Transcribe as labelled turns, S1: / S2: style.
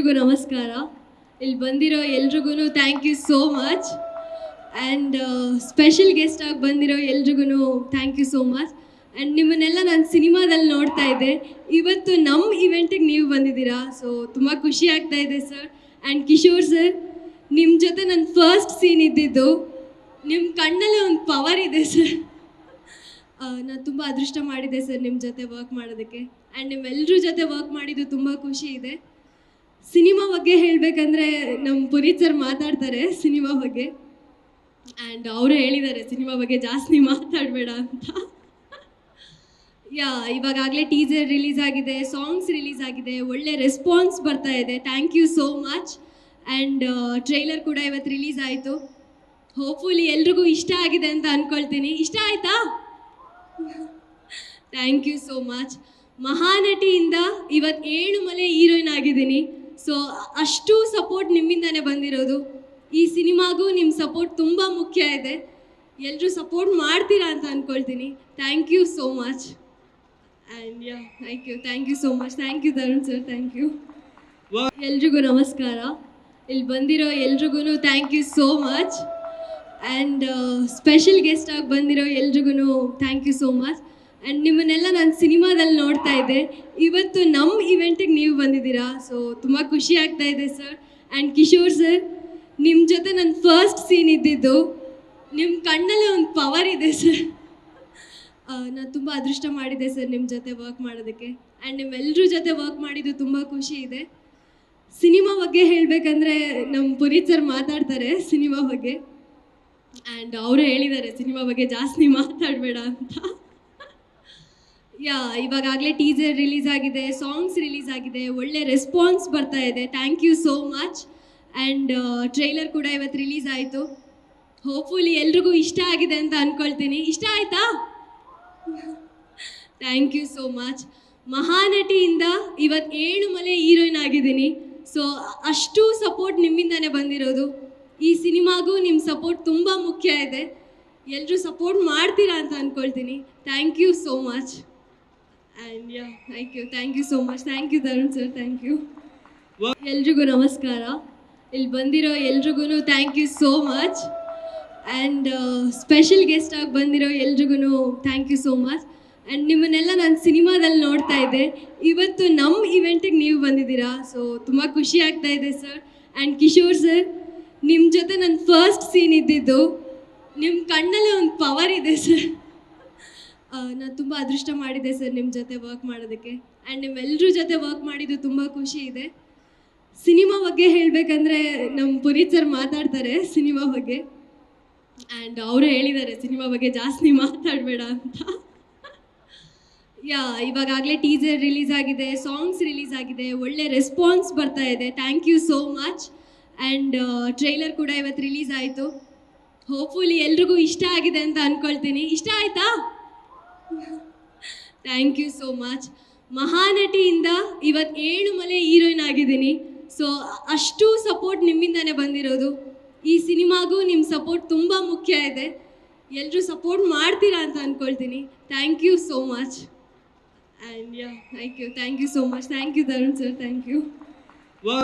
S1: ಎಲ್ರಿಗೂ ನಮಸ್ಕಾರ. ಇಲ್ಲಿ ಬಂದಿರೋ ಎಲ್ರಿಗೂ thank you so much and special guest ಆಗಿ ಬಂದಿರೋ ಎಲ್ರಿಗೂ thank you so much and ನಿಮ್ಮನ್ನೆಲ್ಲ ನಾನು ಸಿನಿಮಾದಲ್ಲಿ ನೋಡ್ತಾ ಇದ್ದೆ. ಇವತ್ತು ನಮ್ಮ ಇವೆಂಟಿಗೆ ನೀವು ಬಂದಿದ್ದೀರಾ? ಸೊ ತುಂಬ ಖುಷಿ ಆಗ್ತಾ ಇದೆ ಸರ್ ಆ್ಯಂಡ್ ಕಿಶೋರ್ ಸರ್ ನಿಮ್ಮ ಜೊತೆ ನನ್ನ ಫಸ್ಟ್ ಸೀನ್ ಇದ್ದಿದ್ದು ನಿಮ್ಮ ಕಣ್ಣಲ್ಲೇ ಒಂದು ಪವರ್ ಇದೆ ಸರ್ ನಾನು ತುಂಬ ಅದೃಷ್ಟ ಮಾಡಿದೆ ಸರ್ ನಿಮ್ಮ ಜೊತೆ ವರ್ಕ್ ಮಾಡೋದಕ್ಕೆ. ಆ್ಯಂಡ್ ನಿಮ್ಮೆಲ್ಲರ ಜೊತೆ ವರ್ಕ್ ಮಾಡಿದ್ದು ತುಂಬ ಖುಷಿ ಇದೆ. ಸಿನಿಮಾ ಬಗ್ಗೆ ಹೇಳಬೇಕಂದ್ರೆ ನಮ್ಮ ಪುನೀತ್ ಸರ್ ಮಾತಾಡ್ತಾರೆ ಸಿನಿಮಾ ಬಗ್ಗೆ. ಆ್ಯಂಡ್ ಅವರು ಹೇಳಿದ್ದಾರೆ, ಸಿನಿಮಾ ಬಗ್ಗೆ ಜಾಸ್ತಿ ಮಾತಾಡಬೇಡ ಅಂತ. ಯಾ ಇವಾಗಾಗಲೇ ಟೀಸರ್ ರಿಲೀಸ್ ಆಗಿದೆ ಸಾಂಗ್ಸ್ ರಿಲೀಸ್ ಆಗಿದೆ, ಒಳ್ಳೆ ರೆಸ್ಪಾನ್ಸ್ ಬರ್ತಾ ಇದೆ. Thank you so much and trailer ಕೂಡ ಇವತ್ತು ರಿಲೀಸ್ ಆಯಿತು. ಹೋಪ್ಫುಲಿ ಎಲ್ರಿಗೂ ಇಷ್ಟ ಆಗಿದೆ ಅಂತ ಅಂದ್ಕೊಳ್ತೀನಿ ಇಷ್ಟ ಆಯ್ತಾ? ಥ್ಯಾಂಕ್ ಯು ಸೋ ಮಚ್ ಮಹಾನಟಿಯಿಂದ ಇವತ್ತು ಏಳು ಮಲೆ ಹೀರೋಯಿನ್ ಆಗಿದ್ದೀನಿ. ಸೊ ಅಷ್ಟು ಸಪೋರ್ಟ್ ನಿಮ್ಮಿಂದನೇ ಬಂದಿರೋದು. ಈ ಸಿನಿಮಾಗೂ ನಿಮ್ಮ ಸಪೋರ್ಟ್ ತುಂಬ ಮುಖ್ಯ ಇದೆ. ಎಲ್ಲರೂ ಸಪೋರ್ಟ್ ಮಾಡ್ತೀರಾ ಅಂತ ಅಂದ್ಕೊಳ್ತೀನಿ thank you so much and yeah thank you thank you so much thank you Tarun sir thank you ಎಲ್ರಿಗೂ ನಮಸ್ಕಾರ. ಇಲ್ಲಿ ಬಂದಿರೋ ಎಲ್ರಿಗೂ thank you so much and special ಗೆಸ್ಟಾಗಿ ಬಂದಿರೋ ಎಲ್ರಿಗೂ thank you so much and ನಿಮ್ಮನ್ನೆಲ್ಲ ನಾನು ಸಿನಿಮಾದಲ್ಲಿ ನೋಡ್ತಾ ಇದ್ದೆ. ಇವತ್ತು ನಮ್ಮ ಇವೆಂಟಿಗೆ ನೀವು ಬಂದಿದ್ದೀರಾ? ಸೊ ತುಂಬ ಖುಷಿ ಆಗ್ತಾ ಇದೆ ಸರ್ ಆ್ಯಂಡ್ ಕಿಶೋರ್ ಸರ್ ನಿಮ್ಮ ಜೊತೆ ನನ್ನ ಫಸ್ಟ್ ಸೀನ್ ಇದ್ದಿದ್ದು ನಿಮ್ಮ ಕಣ್ಣಲ್ಲೇ ಒಂದು ಪವರ್ ಇದೆ ಸರ್ ನಾನು ತುಂಬ ಅದೃಷ್ಟ ಮಾಡಿದ್ದೆ ಸರ್ ನಿಮ್ಮ ಜೊತೆ ವರ್ಕ್ ಮಾಡೋದಕ್ಕೆ. ಆ್ಯಂಡ್ ನಿಮ್ಮೆಲ್ಲರ ಜೊತೆ ವರ್ಕ್ ಮಾಡಿದ್ದು ತುಂಬ ಖುಷಿ ಇದೆ. ಸಿನಿಮಾ ಬಗ್ಗೆ ಹೇಳಬೇಕಂದ್ರೆ ನಮ್ಮ ಪುನೀತ್ ಸರ್ ಮಾತಾಡ್ತಾರೆ ಸಿನಿಮಾ ಬಗ್ಗೆ. ಆ್ಯಂಡ್ ಅವರು ಹೇಳಿದ್ದಾರೆ, ಸಿನಿಮಾ ಬಗ್ಗೆ ಜಾಸ್ತಿ ಮಾತಾಡಬೇಡ ಅಂತ. ಯಾ ಇವಾಗಲೇ ಟೀಸರ್ ರಿಲೀಸ್ ಆಗಿದೆ ಸಾಂಗ್ಸ್ ರಿಲೀಸ್ ಆಗಿದೆ, ಒಳ್ಳೆ ರೆಸ್ಪಾನ್ಸ್ ಬರ್ತಾ ಇದೆ. Thank you so much and trailer ಕೂಡ ಇವತ್ತು ರಿಲೀಸ್ ಆಯಿತು. ಹೋಪ್ಫುಲಿ ಎಲ್ರಿಗೂ ಇಷ್ಟ ಆಗಿದೆ ಅಂತ ಅಂದ್ಕೊಳ್ತೀನಿ ಇಷ್ಟ ಆಯ್ತಾ? ಥ್ಯಾಂಕ್ ಯು ಸೋ ಮಚ್ ಮಹಾನಟಿಯಿಂದ ಇವತ್ತು ಏಳು ಮಲೆ ಹೀರೋಯಿನ್ ಆಗಿದ್ದೀನಿ. ಸೊ ಅಷ್ಟು ಸಪೋರ್ಟ್ ನಿಮ್ಮಿಂದನೇ ಬಂದಿರೋದು. ಈ ಸಿನಿಮಾಗೂ ನಿಮ್ಮ ಸಪೋರ್ಟ್ ತುಂಬ ಮುಖ್ಯ ಇದೆ. ಎಲ್ಲರೂ ಸಪೋರ್ಟ್ ಮಾಡ್ತೀರಾ ಅಂತ ಅಂದ್ಕೊಳ್ತೀನಿ thank you so much and yeah thank you thank you so much thank you Tarun sir thank you ಎಲ್ರಿಗೂ ನಮಸ್ಕಾರ. ಇಲ್ಲಿ ಬಂದಿರೋ ಎಲ್ರಿಗೂ thank you so much and special guest ಆಗಿ ಬಂದಿರೋ ಎಲ್ರಿಗೂ thank you so much and ನಿಮ್ಮನ್ನೆಲ್ಲ ನಾನು ಸಿನಿಮಾದಲ್ಲಿ ನೋಡ್ತಾ ಇದ್ದೆ. ಇವತ್ತು ನಮ್ಮ ಇವೆಂಟಿಗೆ ನೀವು ಬಂದಿದ್ದೀರಾ? ಸೊ ತುಂಬ ಖುಷಿ ಆಗ್ತಾ ಇದೆ ಸರ್ ಆ್ಯಂಡ್ ಕಿಶೋರ್ ಸರ್ ನಿಮ್ಮ ಜೊತೆ ನನ್ನ ಫಸ್ಟ್ ಸೀನ್ ಇದ್ದಿದ್ದು ನಿಮ್ಮ ಕಣ್ಣಲ್ಲೇ ಒಂದು ಪವರ್ ಇದೆ ಸರ್ ನಾನು ತುಂಬ ಅದೃಷ್ಟ ಮಾಡಿದೆ ಸರ್ ನಿಮ್ಮ ಜೊತೆ ವರ್ಕ್ ಮಾಡೋದಕ್ಕೆ. ಆ್ಯಂಡ್ ನಿಮ್ಮೆಲ್ಲರ ಜೊತೆ ವರ್ಕ್ ಮಾಡಿದ್ದು ತುಂಬ ಖುಷಿ ಇದೆ. ಸಿನಿಮಾ ಬಗ್ಗೆ ಹೇಳಬೇಕಂದ್ರೆ ನಮ್ಮ ಪುನೀತ್ ಸರ್ ಮಾತಾಡ್ತಾರೆ ಸಿನಿಮಾ ಬಗ್ಗೆ. ಆ್ಯಂಡ್ ಅವರು ಹೇಳಿದ್ದಾರೆ ಸಿನಿಮಾ ಬಗ್ಗೆ ಜಾಸ್ತಿ ಮಾತಾಡಬೇಡ ಅಂತ. ಯಾ ಇವಾಗಾಗಲೇ ಟೀಸರ್ ರಿಲೀಸ್ ಆಗಿದೆ ಸಾಂಗ್ಸ್ ರಿಲೀಸ್ ಆಗಿದೆ, ಒಳ್ಳೆ ರೆಸ್ಪಾನ್ಸ್ ಬರ್ತಾ ಇದೆ. Thank you so much and trailer ಕೂಡ ಇವತ್ತು ರಿಲೀಸ್ ಆಯಿತು. ಹೋಪ್ಫುಲಿ ಎಲ್ರಿಗೂ ಇಷ್ಟ ಆಗಿದೆ ಅಂತ ಅಂದ್ಕೊಳ್ತೀನಿ ಇಷ್ಟ ಆಯ್ತಾ? ಥ್ಯಾಂಕ್ ಯು ಸೋ ಮಚ್ ಮಹಾನಟಿಯಿಂದ ಇವತ್ತು ಏಳು ಮಲೆ ಹೀರೋಯಿನ್ ಆಗಿದ್ದೀನಿ. ಸೊ ಅಷ್ಟು ಸಪೋರ್ಟ್ ನಿಮ್ಮಿಂದನೇ ಬಂದಿರೋದು. ಈ ಸಿನಿಮಾಗೂ ನಿಮ್ಮ ಸಪೋರ್ಟ್ ತುಂಬ ಮುಖ್ಯ ಇದೆ. ಎಲ್ಲರೂ ಸಪೋರ್ಟ್ ಮಾಡ್ತೀರಾ ಅಂತ ಅಂದ್ಕೊಳ್ತೀನಿ thank you so much and yeah thank you thank you so much thank you Tarun sir thank you